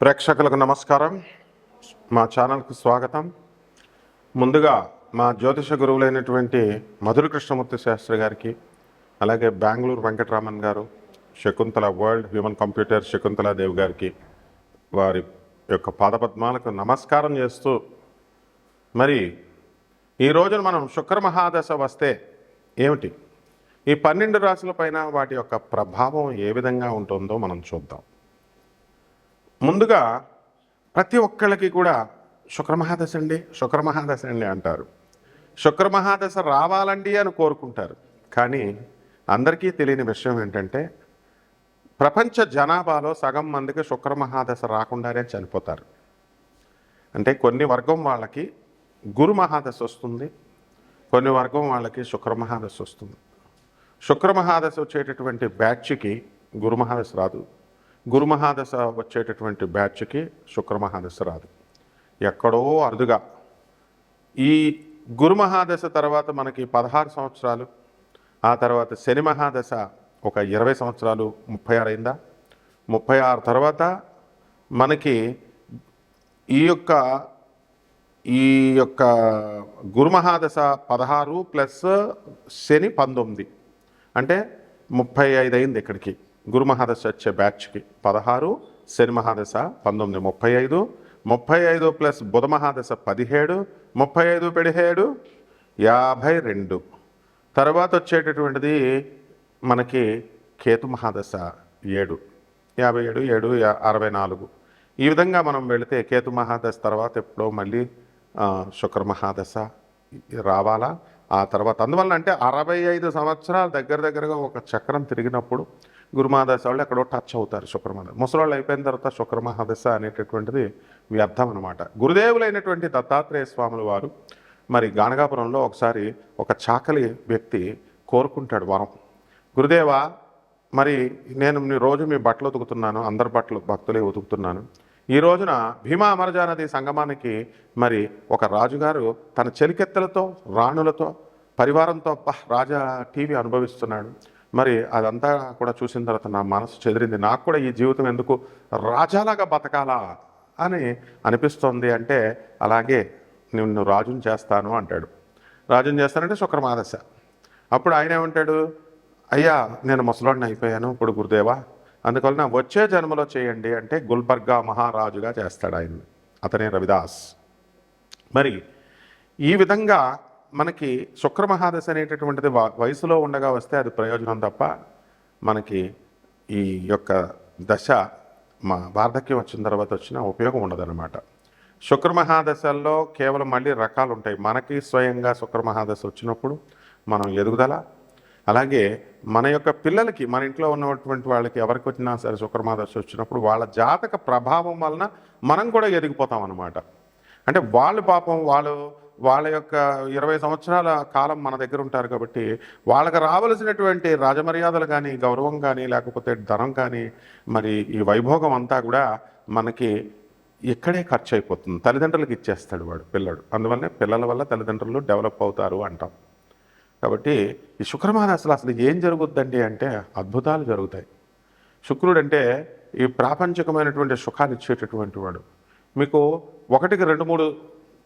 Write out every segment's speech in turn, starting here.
ప్రేక్షకులకు నమస్కారం. మా ఛానల్కు స్వాగతం. ముందుగా మా జ్యోతిష గురువులైనటువంటి మధుర కృష్ణమూర్తి శాస్త్రి గారికి అలాగే బెంగళూరు వెంకటరామన్ గారు Shakuntala world human computer Shakuntala Devi గారికి వారి యొక్క పాదపద్మాలకు నమస్కారం చేస్తూ మరి ఈ రోజున మనం శుక్ర మహాదశ వస్తే ఏమిటి? ఈ పన్నెండు రాశుల పైన వాటి యొక్క ప్రభావం ఏ విధంగా ఉంటుందో మనం చూద్దాం. ముందుగా ప్రతి ఒక్కళ్ళకి కూడా శుక్రమహాదశ అండి శుక్రమహాదశ అండి అంటారు. శుక్రమహాదశ రావాలండి అని కోరుకుంటారు. కానీ అందరికీ తెలియని విషయం ఏంటంటే ప్రపంచ జనాభాలో సగం మందికి శుక్రమహాదశ రాకుండానే చనిపోతారు. అంటే కొన్ని వర్గం వాళ్ళకి గురు మహాదశ వస్తుంది కొన్ని వర్గం వాళ్ళకి శుక్రమహాదశ వస్తుంది. శుక్రమహాదశ వచ్చేటటువంటి బ్యాచ్కి గురు మహాదశ రాదు. గురు మహాదశ వచ్చేటటువంటి బ్యాచ్కి శుక్ర మహాదశ రాదు. ఎక్కడో అరుదుగా. ఈ గురు మహాదశ తర్వాత మనకి పదహారు సంవత్సరాలు ఆ తర్వాత శని మహాదశ ఒక ఇరవై సంవత్సరాలు ముప్పై ఆరు అయిందా? ముప్పై ఆరు తర్వాత మనకి ఈ యొక్క ఈ యొక్క గురుమహాదశ పదహారు ప్లస్ శని పంతొమ్మిది. అంటే ముప్పై ఐదు అయింది ఇక్కడికి. గురుమహాదశ వచ్చే బ్యాచ్కి పదహారు శని మహాదశ పంతొమ్మిది ముప్పై ఐదు ముప్పై ఐదు ప్లస్ బుధ మహాదశ పదిహేడు ముప్పై ఐదు పదిహేడు యాభై రెండు. తర్వాత వచ్చేటటువంటిది మనకి కేతు మహాదశ ఏడు యాభై ఏడు ఏడు అరవై నాలుగు. ఈ విధంగా మనం వెళితే కేతు మహాదశ తర్వాత ఎప్పుడో మళ్ళీ శుక్ర మహాదశ రావాలా? ఆ తర్వాత అందువల్ల అంటే అరవై ఐదు సంవత్సరాల దగ్గర దగ్గరగా ఒక చక్రం తిరిగినప్పుడు గురుమహాదశ వాళ్ళు ఎక్కడో టచ్ అవుతారు శుక్రమహాదశ ముసలాళ్ళు అయిపోయిన తర్వాత శుక్రమహాదశ అనేటటువంటిది వ్యర్థం అనమాట గురుదేవులైనటువంటి దత్తాత్రేయ స్వాముల వారు మరి గానగాపురంలో ఒకసారి ఒక చాకలి వ్యక్తి కోరుకుంటాడు వరం. గురుదేవా మరి నేను రోజు మీ బట్టలు ఉతుకుతున్నాను అందరి బట్టలు భక్తులే ఉతుకుతున్నాను. ఈ రోజున భీమా అమరజా నది సంగమానికి మరి ఒక రాజుగారు తన చెలికెత్తలతో రాణులతో పరివారంతో రాజా టీవీ అనుభవిస్తున్నాడు. మరి అదంతా కూడా చూసిన తర్వాత నా మనసు చెదిరింది. నాకు కూడా ఈ జీవితం ఎందుకు రాజాలాగా బతకాలా అని అనిపిస్తోంది అంటే అలాగే నిన్ను రాజుని చేస్తాను అంటాడు. రాజుని చేస్తానంటే శుక్రమాదశ. అప్పుడు ఆయన ఏమంటాడు? అయ్యా నేను ముసలాడిని అయిపోయాను ఇప్పుడు గురుదేవా. అందువలన వచ్చే జన్మలో చేయండి అంటే గుల్బర్గా మహారాజుగా చేస్తాడు ఆయన అతనే రవిదాస్. మరి ఈ విధంగా మనకి శుక్రమహాదశ అనేటటువంటిది వ- వయసులో ఉండగా వస్తే అది ప్రయోజనం తప్ప మనకి ఈ యొక్క దశ మా వార్ధక్యం వచ్చిన తర్వాత వచ్చిన ఉపయోగం ఉండదన్నమాట. శుక్రమహాదశల్లో కేవలం మళ్ళీ రకాలు ఉంటాయి మనకి స్వయంగా శుక్రమహాదశ వచ్చినప్పుడు మనం ఎదుగుదల అలాగే మన యొక్క పిల్లలకి మన ఇంట్లో ఉన్నటువంటి వాళ్ళకి ఎవరికి వచ్చినా సరే శుక్రమహాదశ వచ్చినప్పుడు వాళ్ళ జాతక ప్రభావం వలన మనం కూడా ఎదిగిపోతాం అనమాట అంటే వాళ్ళు పాపం వాళ్ళు వాళ్ళ యొక్క ఇరవై సంవత్సరాల కాలం మన దగ్గర ఉంటారు కాబట్టి వాళ్ళకి రావలసినటువంటి రాజమర్యాదలు కానీ గౌరవం కానీ లేకపోతే ధనం కానీ మరి ఈ వైభోగం అంతా కూడా మనకి ఇక్కడే ఖర్చు అయిపోతుంది తల్లిదండ్రులకు ఇచ్చేస్తాడు వాడు పిల్లడు. అందువల్లనే పిల్లల వల్ల తల్లిదండ్రులు డెవలప్ అవుతారు అంటాం. కాబట్టి ఈ శుక్రమాన అసలు అసలు ఏం జరుగుద్దండి అంటే అద్భుతాలు జరుగుతాయి. శుక్రుడు అంటే ఈ ప్రాపంచికమైనటువంటి సుఖాన్ని ఇచ్చేటటువంటి వాడు. మీకు ఒకటికి రెండు మూడు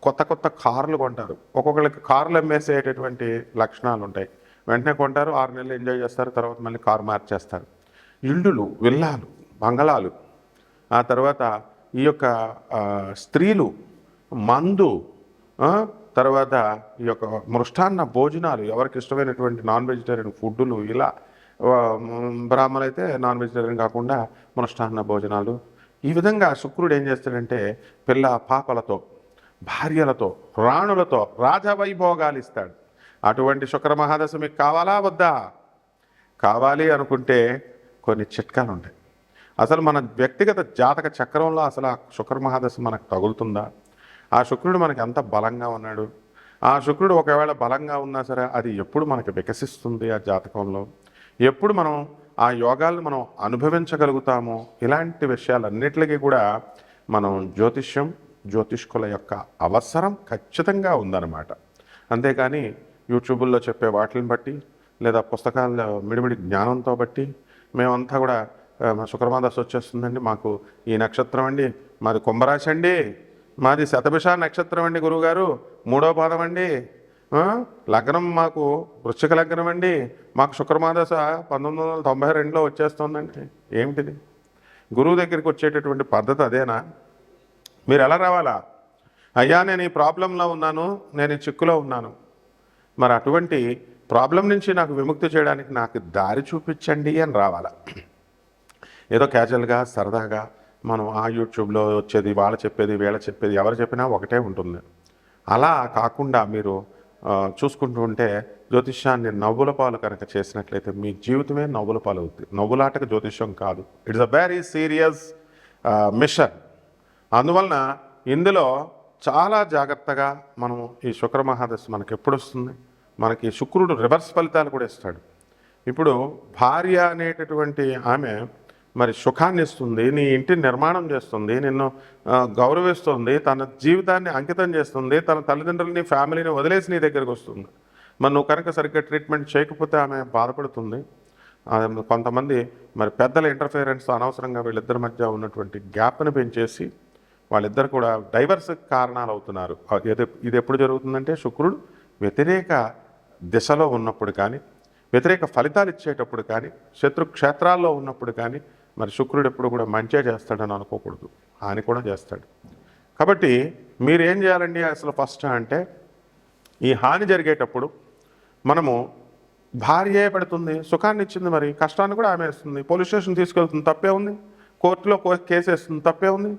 కొత్త కొత్త కార్లు కొంటారు. ఒక్కొక్కరికి కార్లు అమ్మేసేటటువంటి లక్షణాలు ఉంటాయి వెంటనే కొంటారు ఆరు నెలలు ఎంజాయ్ చేస్తారు తర్వాత మళ్ళీ కారు మార్చేస్తారు. ఇల్లులు విల్లాలు బంగళాలు ఆ తర్వాత ఈ యొక్క స్త్రీలు మందు తర్వాత ఈ యొక్క మృష్టాన్న భోజనాలు ఎవరికి ఇష్టమైనటువంటి నాన్ వెజిటేరియన్ ఫుడ్లు ఇలా ఆ, బ్రాహ్మణులు అయితే నాన్ వెజిటేరియన్ కాకుండా మృష్టాన్న భోజనాలు. ఈ విధంగా శుక్రుడు ఏం చేస్తాడంటే పిల్ల పాపలతో భార్యలతో రాణులతో రాజవైభోగాలు ఇస్తాడు అటువంటి శుక్ర మహాదశ మీకు కావాలా వద్దా? కావాలి అనుకుంటే కొన్ని చిట్కాలు ఉంటాయి అసలు మన వ్యక్తిగత జాతక చక్రంలో అసలు ఆ శుక్ర మహాదశ మనకు తగులుతుందా? ఆ శుక్రుడు మనకి ఎంత బలంగా ఉన్నాడు? ఆ శుక్రుడు ఒకవేళ బలంగా ఉన్నా సరే అది ఎప్పుడు మనకి వికసిస్తుంది ఆ జాతకంలో? ఎప్పుడు మనం ఆ యోగాలను మనం అనుభవించగలుగుతామో? ఇలాంటి విషయాలన్నిటికీ కూడా మనం జ్యోతిష్యం జ్యోతిష్కుల యొక్క అవసరం ఖచ్చితంగా ఉందన్నమాట. అంతేకాని యూట్యూబుల్లో చెప్పే వాటిని బట్టి లేదా పుస్తకాల్లో మిడిమిడి జ్ఞానంతో బట్టి మేమంతా కూడా ఆ, వచ్చేస్తుందండి. మాకు ఈ నక్షత్రం అండి మాది కుంభరాశి అండి మాది శతభిష నక్షత్రం అండి గురువుగారు మూడో పాదం అండి లగ్నం మాకు వృశ్చిక లగ్నం అండి మాకు శుక్రమాదశ పంతొమ్మిది వందల తొంభై రెండులో వచ్చేస్తుందండి. ఏమిటిది? గురువు దగ్గరికి వచ్చేటటువంటి పద్ధతి అదేనా? మీరు ఎలా రావాలా? అయ్యా నేను ఈ ప్రాబ్లంలో ఉన్నాను నేను ఈ చిక్కులో ఉన్నాను. మరి అటువంటి ప్రాబ్లం నుంచి నాకు విముక్తి చేయడానికి నాకు దారి చూపించండి అని రావాలా? ఏదో క్యాజువల్గా సరదాగా మనం ఆ యూట్యూబ్లో వచ్చేది వాళ్ళ చెప్పేది వీళ్ళ చెప్పేది ఎవరు చెప్పినా ఒకటే ఉంటుంది. అలా కాకుండా మీరు చూసుకుంటూ ఉంటే జ్యోతిష్యాన్ని నవ్వుల పాలు కనుక చేసినట్లయితే మీ జీవితమే నవ్వుల పాలు అవుతుంది నవ్వులాటకు జ్యోతిష్యం కాదు. It's a very serious mission. అందువలన ఇందులో చాలా జాగ్రత్తగా మనం ఈ శుక్ర మహాదశ మనకి ఎప్పుడు వస్తుంది మనకి శుక్రుడు రివర్స్ ఫలితాలు కూడా ఇస్తాడు. ఇప్పుడు భార్య అనేటటువంటి ఆమె మరి సుఖాన్ని ఇస్తుంది నీ ఇంటిని నిర్మాణం చేస్తుంది నిన్ను గౌరవిస్తుంది తన జీవితాన్ని అంకితం చేస్తుంది తన తల్లిదండ్రులని ఫ్యామిలీని వదిలేసి నీ దగ్గరికి వస్తుంది. మరి నువ్వు కనుక సరిగ్గా ట్రీట్మెంట్ చేయకపోతే ఆమె బాధపడుతుంది. కొంతమంది మరి పెద్దల ఇంటర్ఫిరెన్స్ అనవసరంగా వీళ్ళిద్దరి మధ్య ఉన్నటువంటి గ్యాప్ని పెంచేసి వాళ్ళిద్దరు కూడా డైవర్స్ కారణాలు అవుతున్నారు ఇది ఎప్పుడు జరుగుతుందంటే శుక్రుడు వ్యతిరేక దిశలో ఉన్నప్పుడు కానీ వ్యతిరేక ఫలితాలు ఇచ్చేటప్పుడు కానీ శత్రు క్షేత్రాల్లో ఉన్నప్పుడు కానీ మరి శుక్రుడు ఎప్పుడు కూడా మంచిగా చేస్తాడని అనుకోకూడదు. హాని కూడా చేస్తాడు. కాబట్టి మీరు ఏం చేయాలండి అసలు ఫస్ట్ అంటే ఈ హాని జరిగేటప్పుడు మనము భార్యే పెడుతుంది సుఖాన్ని ఇచ్చింది మరి కష్టాన్ని కూడా ఆమె ఇస్తుంది పోలీస్ స్టేషన్ తీసుకెళ్తుంది తప్పే ఉంది. కోర్టులో కో- కేసు వేస్తుంది తప్పే ఉంది.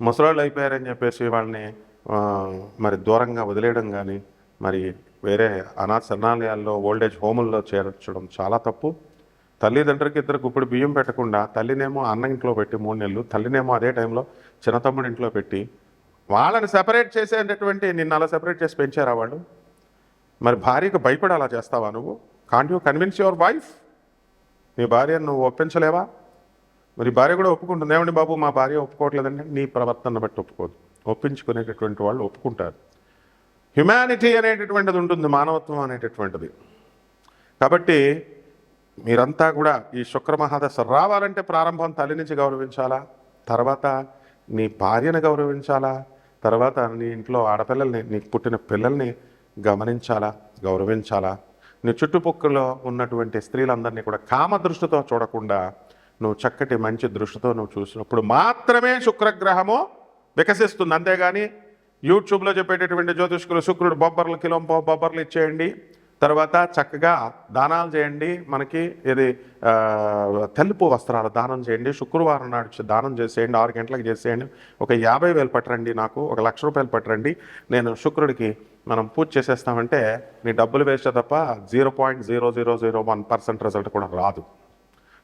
ముసలాళ్ళు అయిపోయారని చెప్పేసి వాళ్ళని మరి దూరంగా వదిలేయడం కానీ మరి వేరే అనాథ శరణాలయాల్లో ఓల్డేజ్ హోముల్లో చేర్చడం చాలా తప్పు. తల్లిదండ్రులకి ఇద్దరు ఇప్పుడు బియ్యం పెట్టకుండా తల్లినేమో అన్న ఇంట్లో పెట్టి మూడు నెలలు తల్లినేమో అదే టైంలో చిన్న తమ్ముడి ఇంట్లో పెట్టి వాళ్ళని సెపరేట్ చేసేటటువంటి నిన్ను అలా సెపరేట్ చేసి పెంచారా వాళ్ళు? మరి భార్యకు భయపడి అలా చేస్తావా నువ్వు? Can't you convince your wife నీ భార్యను నువ్వు ఒప్పించలేవా? మరి భార్య కూడా ఒప్పుకుంటుంది. ఏమండి బాబు మా భార్య ఒప్పుకోవట్లేదండి. నీ ప్రవర్తన బట్టి ఒప్పుకోదు. ఒప్పించుకునేటటువంటి వాళ్ళు ఒప్పుకుంటారు. హ్యుమానిటీ అనేటటువంటిది ఉంటుంది మానవత్వం అనేటటువంటిది. కాబట్టి మీరంతా కూడా ఈ శుక్ర మహాదశ రావాలంటే ప్రారంభం తల్లి నుంచి గౌరవించాలా? తర్వాత నీ భార్యను గౌరవించాలా? తర్వాత నీ ఇంట్లో ఆడపిల్లల్ని నీకు పుట్టిన పిల్లల్ని గమనించాలా? గౌరవించాలా? నీ చుట్టుపక్కల ఉన్నటువంటి స్త్రీలందరినీ కూడా కామ దృష్టితో చూడకుండా నువ్వు చక్కటి మంచి దృష్టితో నువ్వు చూసినప్పుడు మాత్రమే శుక్రగ్రహము వికసిస్తుంది. అంతేగాని యూట్యూబ్లో చెప్పేటటువంటి జ్యోతిష్కులు శుక్రుడు బొబ్బర్లు కిలో బొబ్బర్లు ఇచ్చేయండి. తర్వాత చక్కగా దానాలు చేయండి. మనకి ఇది తెలుపు వస్త్రాలు దానం చేయండి. శుక్రవారం నాడు దానం చేసేయండి. ఆరు గంటలకు చేసేయండి. ఒక యాభై వేలు పట్టరండి నాకు. ఒక లక్ష రూపాయలు పట్టరండి. నేను శుక్రుడికి మనం పూజ చేసేస్తామంటే నీ డబ్బులు వేస్తే తప్ప zero point zero zero zero one percent result కూడా రాదు.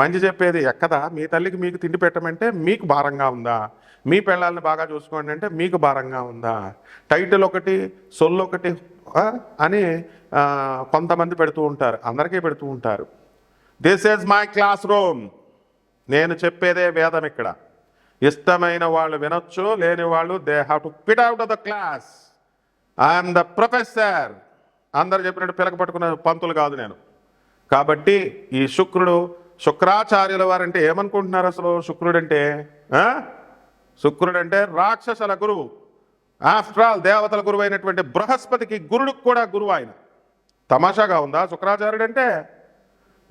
మంచి చెప్పేది ఎక్కదా? మీ తల్లికి మీకు తిండి పెట్టమంటే మీకు భారంగా ఉందా? మీ పిల్లల్ని బాగా చూసుకోండి అంటే మీకు భారంగా ఉందా? టైటిల్ ఒకటి సొల్లు ఒకటి అని కొంతమంది పెడుతూ ఉంటారు. అందరికీ పెడుతూ ఉంటారు. This is my classroom నేను చెప్పేదే వేదం ఇక్కడ. ఇష్టమైన వాళ్ళు వినొచ్చు లేని వాళ్ళు they have to pit out of the class I'm the professor అందరు చెప్పినట్టు పిలక పట్టుకున్న పంతులు కాదు నేను. కాబట్టి ఈ శుక్రుడు శుక్రాచార్యుల వారంటే ఏమనుకుంటున్నారు అసలు శుక్రుడు అంటే శుక్రుడు అంటే రాక్షసుల గురువు. ఆఫ్టర్ ఆల్ దేవతల గురువు అయినటువంటి బృహస్పతికి గురుడికి కూడా గురువు ఆయన. తమాషాగా ఉందా? శుక్రాచార్యుడు అంటే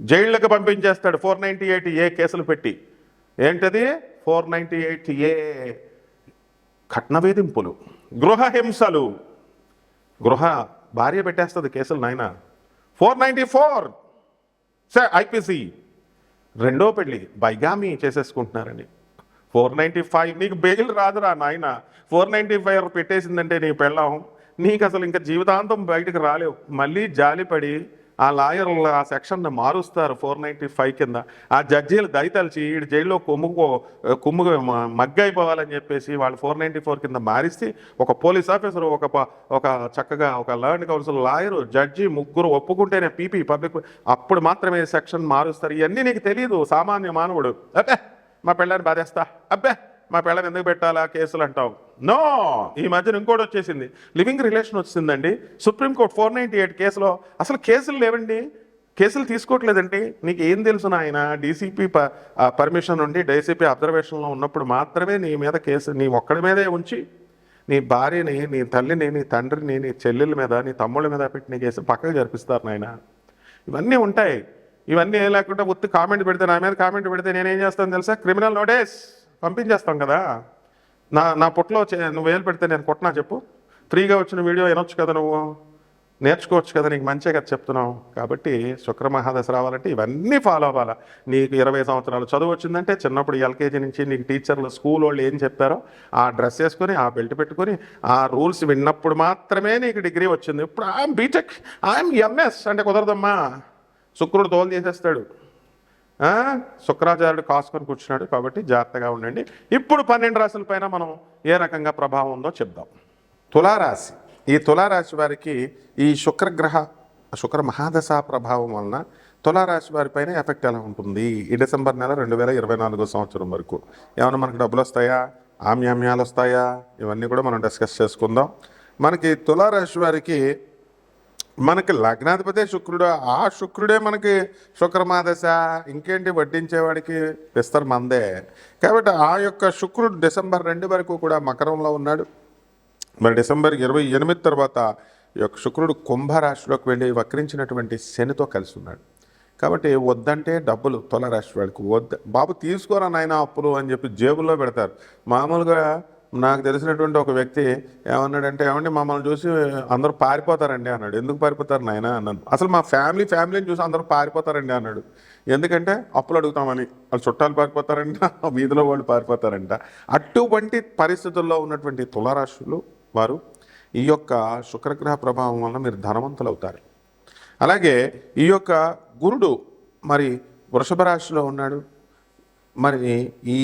జైళ్ళకి పంపించేస్తాడు. ఫోర్ నైంటీ ఎయిట్ ఏ కేసులు పెట్టి. ఏంటది? ఫోర్ నైంటీ ఎయిట్ ఏ కట్న వేధింపులు. గృహ హింసలు. గృహ భార్య పెట్టేస్తుంది కేసులు నాయన. Four ninety four. Say IPC. రెండో పెళ్ళి బైగామి చేసేసుకుంటున్నారండి ఫోర్ నైంటీ ఫైవ్ నీకు బెయిల్ రాదురా నాయన. ఫోర్ నైంటీ ఫైవ్ పెట్టేసిందంటే నీ పెళ్ళం. నీకు అసలు ఇంకా జీవితాంతం బయటకు రాలేవు. మళ్ళీ జాలిపడి ఆ లాయర్లు ఆ సెక్షన్ మారుస్తారు ఫోర్ నైంటీ ఫైవ్ కింద. ఆ జడ్జీలు దయతలిచి ఈ జైల్లో కొమ్ముకో కుమ్ము మగ్గైపోవాలని చెప్పేసి వాళ్ళు ఫోర్ నైంటీ ఫోర్ కింద మారిస్తే ఒక పోలీస్ ఆఫీసర్ ఒక ఒక చక్కగా ఒక లర్న్ కౌన్సిల్ లాయరు జడ్జి ముగ్గురు ఒప్పుకుంటేనే పీపీ పబ్లిక్ అప్పుడు మాత్రమే సెక్షన్ మారుస్తారు. ఇవన్నీ నీకు తెలియదు సామాన్య మానవుడు. అబ్బే మా పిల్లని బాధేస్తా. అబ్బే. మా పిల్లని ఎందుకు పెట్టాలా కేసులు అంటావు? నో ఈ మధ్యన ఇంకోటి వచ్చేసింది. లివింగ్ రిలేషన్ వచ్చిందండి. Supreme court four ninety eight కేసులో అసలు కేసులు లేవండి. కేసులు తీసుకోవట్లేదండి. నీకు ఏం తెలుసు నాయన? డీసీపీ పర్మిషన్ ఉండి డీసీపీ అబ్జర్వేషన్లో ఉన్నప్పుడు మాత్రమే నీ మీద కేసు నీ ఒక్కడి మీదే ఉంచి నీ భార్యని నీ తల్లిని నీ తండ్రిని నీ చెల్లెల మీద నీ తమ్ముళ్ళ మీద పెట్టిన కేసు పక్కకు జరిపిస్తారు నాయన. ఇవన్నీ ఉంటాయి. ఇవన్నీ ఏం లేకుండా ఉత్తి కామెంట్ పెడితే నా మీద కామెంట్ పెడితే నేనేం చేస్తాను తెలుసా? క్రిమినల్ నోటీస్ పంపించేస్తాం కదా. నా నా పొట్లో చే- నువ్వు వేలు పెడితే నేను కొట్టినా చెప్పు. ఫ్రీగా వచ్చిన వీడియో వినొచ్చు కదా నువ్వు. నేర్చుకోవచ్చు కదా నీకు మంచిగా కదా చెప్తున్నావు. కాబట్టి శుక్ర మహాదశ రావాలంటే ఇవన్నీ ఫాలో అవ్వాలా. నీకు ఇరవై సంవత్సరాలు చదువు వచ్చిందంటే చిన్నప్పుడు ఎల్కేజీ నుంచి నీకు టీచర్లు స్కూల్ వాళ్ళు ఏం చెప్పారో ఆ డ్రెస్ వేసుకొని ఆ బెల్ట్ పెట్టుకొని ఆ రూల్స్ విన్నప్పుడు మాత్రమే నీకు డిగ్రీ వచ్చింది. ఇప్పుడు ఐఎమ్ బీటెక్ ఐఎమ్ ఎంఎస్ అంటే కుదరదమ్మా. శుక్రుడు తోలు చేసేస్తాడు శుక్రాచార్యుడు కాసుకొని కూర్చున్నాడు కాబట్టి జాగ్రత్తగా ఉండండి. ఇప్పుడు పన్నెండు రాశుల పైన మనం ఏ రకంగా ప్రభావం ఉందో చెప్దాం. తులారాశి. ఈ తులారాశి వారికి ఈ శుక్రగ్రహ శుక్ర మహాదశ ప్రభావం వలన తులారాశి వారి పైన ఎఫెక్ట్ ఎలా ఉంటుంది? ఈ డిసెంబర్ నెల రెండు వేల ఇరవై నాలుగో సంవత్సరం వరకు. ఏమైనా మనకు డబ్బులు వస్తాయా? ఆమ్యామ్యాలు వస్తాయా? ఇవన్నీ కూడా మనం డిస్కస్ చేసుకుందాం. మనకి తులారాశి వారికి మనకి లగ్నాధిపతి శుక్రుడు ఆ శుక్రుడే మనకి శుక్రమాదశ ఇంకేంటి వడ్డించేవాడికి విస్తరం మందే. కాబట్టి ఆ యొక్క శుక్రుడు డిసెంబర్ రెండు వరకు కూడా మకరంలో ఉన్నాడు. మరి డిసెంబర్ ఇరవై ఎనిమిది తర్వాత ఈ యొక్క శుక్రుడు కుంభరాశిలోకి వెళ్ళి వక్రించినటువంటి శనితో కలిసి ఉన్నాడు. కాబట్టి వద్దంటే డబ్బులు తులరాశి వాళ్ళకి వద్ద బాబు తీసుకోరా నాయన అప్పులు అని చెప్పి జేబుల్లో పెడతారు. మామూలుగా నాకు తెలిసినటువంటి ఒక వ్యక్తి ఏమన్నాడంటే ఏమండి మమ్మల్ని చూసి అందరూ పారిపోతారండి అన్నాడు. ఎందుకు పారిపోతారు నాయన? అన్నాను. అసలు మా ఫ్యామిలీ ఫ్యామిలీని చూసి అందరూ పారిపోతారండి అన్నాడు. ఎందుకంటే అప్పులు అడుగుతామని. వాళ్ళు చుట్టాలు పారిపోతారంట వీధిలో వాళ్ళు పారిపోతారంట. అటువంటి పరిస్థితుల్లో ఉన్నటువంటి తులారాశులు వారు ఈ యొక్క శుక్రగ్రహ ప్రభావం వల్ల మీరు ధనవంతులు అవుతారు అలాగే ఈ యొక్క గురుడు మరి వృషభ రాశిలో ఉన్నాడు. మరి ఈ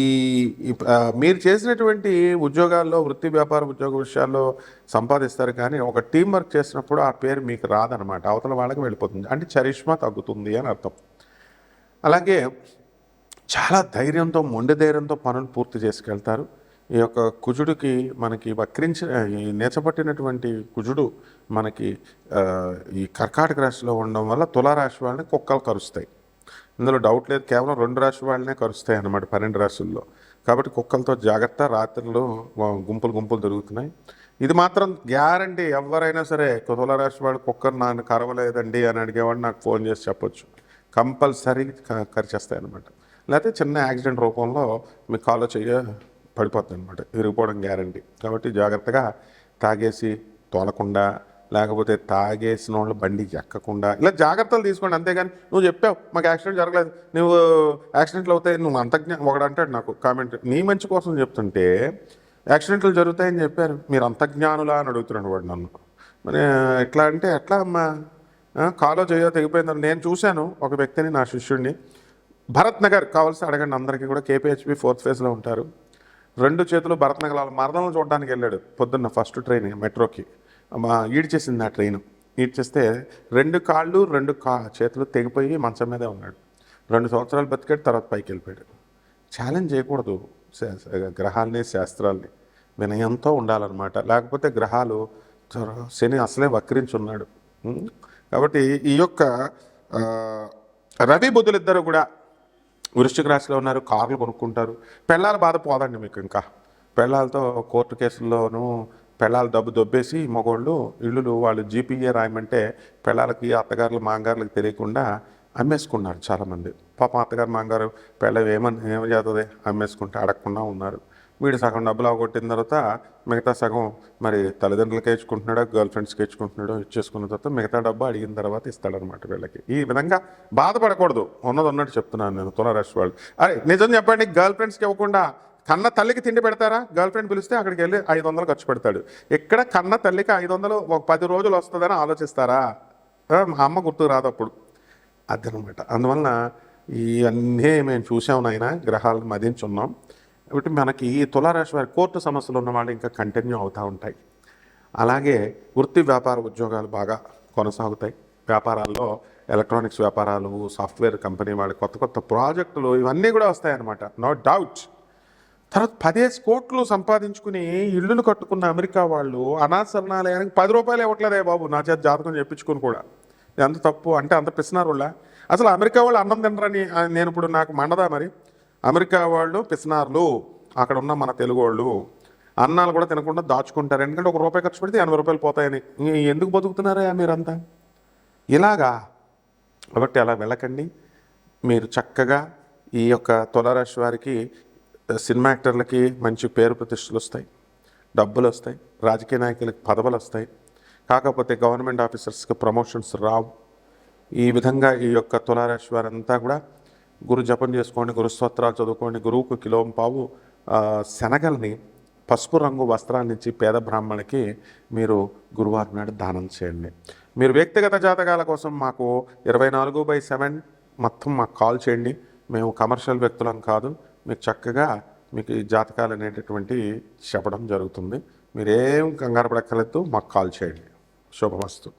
మీరు చేసినటువంటి ఉద్యోగాల్లో వృత్తి వ్యాపార ఉద్యోగ విషయాల్లో సంపాదిస్తారు కానీ ఒక టీం వర్క్ చేసినప్పుడు ఆ పేరు మీకు రాదనమాట. అవతల వాళ్ళకి వెళ్ళిపోతుంది. అంటే చరిష్మా తగ్గుతుంది అని అర్థం. అలాగే చాలా ధైర్యంతో మొండి ధైర్యంతో పనులు పూర్తి చేసుకెళ్తారు. ఈ యొక్క కుజుడికి మనకి వక్రించిన ఈ నేచపట్టినటువంటి కుజుడు మనకి ఈ కర్కాటక రాశిలో ఉండడం వల్ల తులారాశి వాళ్ళని కుక్కలు కరుస్తాయి. ఇందులో డౌట్ లేదు. కేవలం రెండు రాష్ట్ర వాళ్ళనే కరుస్తాయి అన్నమాట పన్నెండు రాశుల్లో. కాబట్టి కుక్కలతో జాగ్రత్త రాత్రులు గుంపులు గుంపులు దొరుకుతున్నాయి. ఇది మాత్రం గ్యారంటీ ఎవరైనా సరే కుతుల రాశి వాడు కుక్కర్ నన్ను కరవలేదండి అని అడిగేవాడు నాకు ఫోన్ చేసి చెప్పొచ్చు. కంపల్సరీ ఖర్చేస్తాయి అనమాట లేకపోతే చిన్న యాక్సిడెంట్ రూపంలో మీ కాలో చెయ్య పడిపోతుంది అనమాట విరిగిపోవడం గ్యారంటీ కాబట్టి జాగ్రత్తగా తాగేసి తోలకుండా లేకపోతే తాగేసిన వాళ్ళు బండి ఎక్కకుండా ఇలా జాగ్రత్తలు తీసుకోండి. అంతేగాని నువ్వు చెప్పావు మాకు యాక్సిడెంట్ జరగలేదు. నువ్వు యాక్సిడెంట్లు అవుతాయి నువ్వు అంతజ్ఞ ఒకడు అంటాడు నాకు కామెంట్ నీ మంచి కోసం చెప్తుంటే యాక్సిడెంట్లు జరుగుతాయని చెప్పారు. మీరు అంతజ్ఞానులా అని అడుగుతున్నాడు వాడు నన్ను. మరి ఎట్లా అంటే ఎట్లా అమ్మా? కాలో చేయో తెగిపోయిందని నేను చూశాను ఒక వ్యక్తిని నా శిష్యుడిని భరత్ నగర్ కావాల్సి అడగండి అందరికీ కూడా కేపీహెచ్పి ఫోర్త్ ఫేజ్లో ఉంటారు. రెండు చేతులు భరత్ నగర్ వాళ్ళ మరణం చూడడానికి వెళ్ళాడు పొద్దున్న ఫస్ట్ ట్రైన్ మెట్రోకి. మా ఈడ్చేసింది ఆ ట్రైన్. ఈడ్చేస్తే రెండు కాళ్ళు రెండు కా చేతులు తెగిపోయి మంచం మీదే ఉన్నాడు. రెండు సంవత్సరాలు బతికాడు తర్వాత పైకి వెళ్ళిపోయాడు. ఛాలెంజ్ చేయకూడదు గ్రహాల్ని శాస్త్రాల్ని. వినయంతో ఉండాలన్నమాట. లేకపోతే గ్రహాలు శని అసలే వక్రించున్నాడు. కాబట్టి ఈ యొక్క రవి బుద్ధులిద్దరూ కూడా వృశ్చిక రాశిలో ఉన్నారు కార్లు కొనుక్కుంటారు. పెళ్ళాల బాధ పోదండి మీకు ఇంకా. పెళ్ళాలతో కోర్టు కేసుల్లోనూ పెళ్ళాలు డబ్బు దొబ్బేసి మగోళ్ళు ఇళ్ళు వాళ్ళు జీపీఏ రాయమంటే పెళ్ళాలకి అత్తగారులు మాంగారులకు తెలియకుండా అమ్మేసుకున్నారు చాలామంది. పాప అత్తగారు మాంగారు పెళ్ళ ఏమని ఏమని చేస్తుంది అమ్మేసుకుంటే అడగకుండా ఉన్నారు. వీడు సగం డబ్బులు అవగొట్టిన తర్వాత మిగతా సగం మరి తల్లిదండ్రులకి ఇచ్చుకుంటున్నాడో గర్ల్ ఫ్రెండ్స్కి ఇచ్చుకుంటున్నాడో ఇచ్చేసుకున్న తర్వాత మిగతా డబ్బు అడిగిన తర్వాత ఇస్తాడనమాట వీళ్ళకి. ఈ విధంగా బాధపడకూడదు. ఉన్నది ఉన్నట్టు చెప్తున్నాను నేను తులరాశి వాళ్ళు. అరే నిజం చెప్పండి గర్ల్ ఫ్రెండ్స్కి ఇవ్వకుండా కన్న తల్లికి తిండి పెడతారా? గర్ల్ ఫ్రెండ్ పిలిస్తే అక్కడికి వెళ్ళి ఐదు వందలు ఖర్చు పెడతాడు. ఇక్కడ కన్న తల్లికి ఐదు వందలు ఒక పది రోజులు వస్తుందని ఆలోచిస్తారా? మా అమ్మ గుర్తు రాదు అప్పుడు. అదనమాట. అందువలన ఇవన్నీ మేము చూసాం నాయన గ్రహాలను మదించున్నాం. కాబట్టి మనకి ఈ తులారాశి వారి కోర్టు సమస్యలు ఉన్న వాళ్ళు ఇంకా కంటిన్యూ అవుతూ ఉంటాయి. అలాగే వృత్తి వ్యాపార ఉద్యోగాలు బాగా కొనసాగుతాయి. వ్యాపారాల్లో ఎలక్ట్రానిక్స్ వ్యాపారాలు సాఫ్ట్వేర్ కంపెనీ వాళ్ళు కొత్త కొత్త ప్రాజెక్టులు ఇవన్నీ కూడా వస్తాయన్నమాట. నో డౌట్ తర్వాత పదేసి కోట్లు సంపాదించుకుని ఇల్లులు కట్టుకున్న అమెరికా వాళ్ళు అనాథ శరణాలయానికి పది రూపాయలు ఇవ్వట్లేదే బాబు నా చేత జాతకం చెప్పించుకుని కూడా. ఎంత తప్పు అంటే అంత పిసినారు అసలు అమెరికా వాళ్ళు అన్నం తినరని నేను ఇప్పుడు నాకు మండదా మరి? అమెరికా వాళ్ళు పిసినార్లు. అక్కడ ఉన్న మన తెలుగు వాళ్ళు అన్నాలు కూడా తినకుండా దాచుకుంటారు. ఎందుకంటే ఒక రూపాయి ఖర్చు పెడితే ఎనభై రూపాయలు పోతాయని. ఎందుకు బతుకుతున్నారా మీరంతా? ఇలాగా. కాబట్టి అలా వెళ్ళకండి. మీరు చక్కగా ఈ యొక్క తులారాశి వారికి సినిమా యాక్టర్లకి మంచి పేరు ప్రతిష్టలు వస్తాయి డబ్బులు వస్తాయి రాజకీయ నాయకులకి పదవులు వస్తాయి. కాకపోతే గవర్నమెంట్ ఆఫీసర్స్కి ప్రమోషన్స్ రావు. ఈ విధంగా ఈ యొక్క తులారాశి వారంతా కూడా గురు జపం చేసుకోండి గురు స్తోత్రాలు చదువుకోండి గురువుకు కిలోం పావు శనగల్ని పసుపు రంగు వస్త్రాన్ని ఇచ్చి పేద బ్రాహ్మణికి మీరు గురువారం నాడు దానం చేయండి. మీరు వ్యక్తిగత జాతకాల కోసం మాకు ఇరవై నాలుగు బై సెవెన్ మొత్తం మాకు కాల్ చేయండి. మేము కమర్షియల్ వ్యక్తులం కాదు మీకు చక్కగా మీకు ఈ జాతకాలు అనేటటువంటి చెప్పడం జరుగుతుంది. మీరేం కంగారు పడక్కర్లేదు మాకు కాల్ చేయండి. శుభమస్తు.